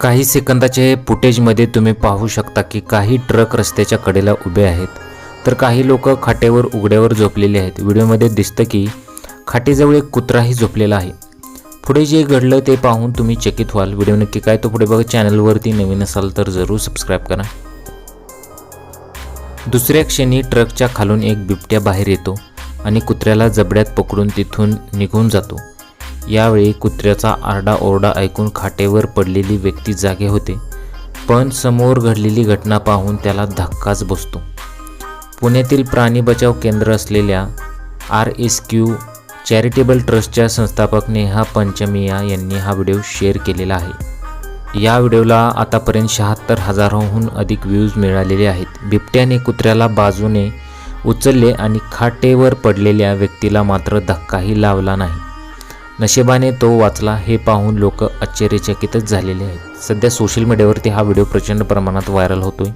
काही सेकंदाचे फुटेजमध्ये तुम्ही पाहू शकता की काही ट्रक रस्त्याच्या कडेला उभे आहेत तर काही लोक खाटेवर उघड्यावर झोपलेले आहेत. व्हिडिओमध्ये दिसतं की खाटेजवळ एक कुत्राही झोपलेला आहे. पुढे जे घडलं ते पाहून तुम्ही चकित व्हाल. व्हिडिओ नक्की काय तो पुढे बघा. चॅनलवरती नवीन असाल तर जरूर सबस्क्राईब करा. दुसऱ्या क्षणी ट्रकच्या खालून एक बिबट्या बाहेर येतो आणि कुत्र्याला जबड्यात पकडून तिथून निघून जातो. यावेळी कुत्र्याचा आरडाओरडा ऐकून खाटेवर पडलेली व्यक्ती जागे होते. पण समोर घडलेली घटना पाहून त्याला धक्काच बसतो. पुण्यातील प्राणी बचाव केंद्र असलेल्या आर एस क्यू चॅरिटेबल ट्रस्टच्या संस्थापक नेहा पंचमिया यांनी हा व्हिडिओ शेअर केलेला आहे. या व्हिडिओला आतापर्यंत शहात्तर हजाराहून अधिक व्ह्यूज मिळालेले आहेत. बिबट्याने कुत्र्याला बाजूने उचलले आणि खाटेवर पडलेल्या व्यक्तीला मात्र धक्काही लावला नाही. नशिबाने तो वाचला हे पाहून लोक आश्चर्यचकितच झालेले आहेत. सध्या सोशल मीडियावरती हा व्हिडिओ प्रचंड प्रमाणात व्हायरल होतोय.